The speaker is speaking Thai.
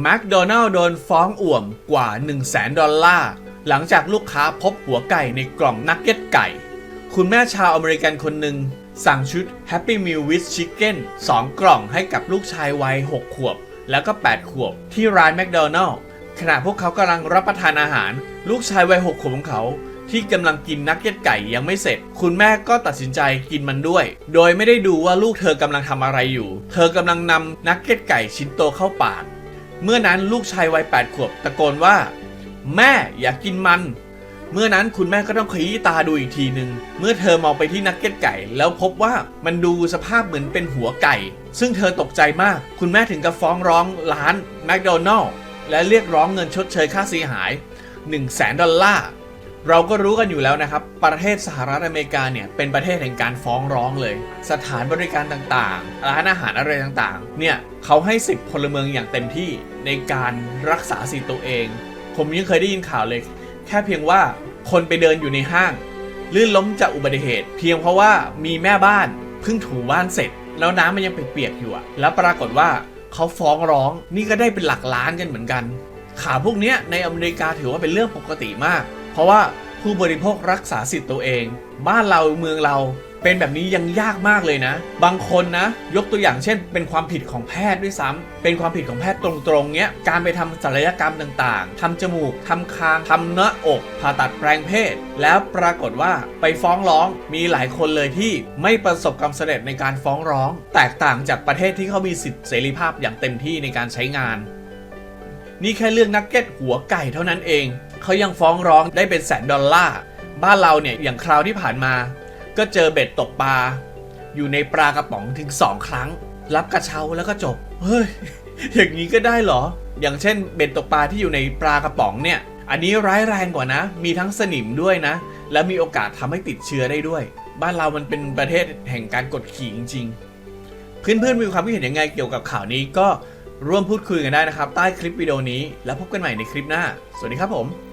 แมคโดนัลล์โดนฟ้องอ่วมกว่า 1 0 0 0 0แสนดอลลาร์ หลังจากลูกค้าพบหัวไก่ในกล่องนักเก็ตไก่ คุณแม่ชาวอเมริกันคนหนึ่งสั่งชุด Happy Meal with Chicken 2 กล่องให้กับลูกชายวัย 6 ขวบ แล้วก็ 8 ขวบ ที่ร้านแมคโดนัลล์ขณะพวกเขากำลังรับประทานอาหาร ลูกชายวัย 6 ขวบของเขา ที่กำลังกินนักเก็ตไก่ยังไม่เสร็จ คุณแม่ก็ตัดสินใจกินมันด้วย โดยไม่ได้ดูว่าลูกเธอกำลังทำอะไรอยู่ เธอกำลังนำนักเก็ตไก่ชิ้นโตเข้าปาก เมื่อนั้นลูกชายวัย8ขวบตะโกนว่า แม่อยากกินมัน เมื่อนั้นคุณแม่ก็ต้องขยี้ตาดูอีกทีหนึ่งเมื่อเธอมองไปที่นักเก็ตไก่ แล้วพบว่ามันดูสภาพเหมือนเป็นหัวไก่ ซึ่งเธอตกใจมาก คุณแม่ถึงกับฟ้องร้องร้านแมคโดนัลล์และเรียกร้องเงินชดเชยค่าเสียหาย 1 0 0 0 0แสนดอลลาร์ เราก็รู้กันอยู่แล้วนะครับ ประเทศสหรัฐอเมริกาเนี่ยเป็นประเทศแห่งการฟ้องร้องเลย สถานบริการต่างๆ ร้านอาหารอะไรต่างๆ เนี่ยเขาให้สิทธิพลเมืองอย่างเต็มที่ในการรักษาสิทธิตัวเอง ผมยังเคยได้ยินข่าวเลย แค่เพียงว่าคนไปเดินอยู่ในห้าง ลื่นล้มจากอุบัติเหตุ เพียงเพราะว่ามีแม่บ้านเพิ่งถูบ้านเสร็จ แล้วน้ำมันยังเปียกๆอยู่แล้วปรากฏว่าเขาฟ้องร้องนี่ก็ได้เป็นหลักล้านกันเหมือนกันข่าวพวกเนี้ยในอเมริกาถือว่าเป็นเรื่องปกติมาก เพราะว่าผู้บริโภครักษาสิทธิ์ตัวเอง บ้านเราเมืองเราเป็นแบบนี้ยังยากมากเลยนะ บางคนนะ ยกตัวอย่างเช่น เป็นความผิดของแพทย์ด้วยซ้ำเป็นความผิดของแพทย์ตรงๆเนี้ยการไปทำศัลยกรรมต่างๆทำจมูกทำคางทำหน้าอกผ่าตัดแปลงเพศ แล้วปรากฏว่าไปฟ้องร้องมีหลายคนเลยที่ไม่ประสบความสำเร็จในการฟ้องร้อง แตกต่างจากประเทศที่เขามีสิทธิเสรีภาพอย่างเต็มที่ในการใช้งาน นี่แค่เรื่องนักเก็ตหัวไก่เท่านั้นเอง เขายังฟ้องร้องได้เป็นแสนดอลลาร์ บ้านเราเนี่ยอย่างคราวที่ผ่านมา ก็เจอเบ็ดตกปลา อยู่ในปลากระป๋องถึง 2 ครั้ง รับกระเช้าแล้วก็จบ เฮ้ย อย่างนี้ก็ได้เหรอ อย่างเช่น เบ็ดตกปลาที่อยู่ในปลากระป๋องเนี่ย อันนี้ร้ายแรงกว่านะ มีทั้งสนิมด้วยนะ และมีโอกาสทำให้ติดเชื้อได้ด้วย บ้านเรามันเป็นประเทศแห่งการกดขี่จริงๆ เพื่อนๆมีความคิดเห็นยังไงเกี่ยวกับข่าวนี้ก็ ร่วมพูดคุยกันได้นะครับ ใต้คลิปวิดีโอนี้ แล้วพบกันใหม่ในคลิปหน้า สวัสดีครับผม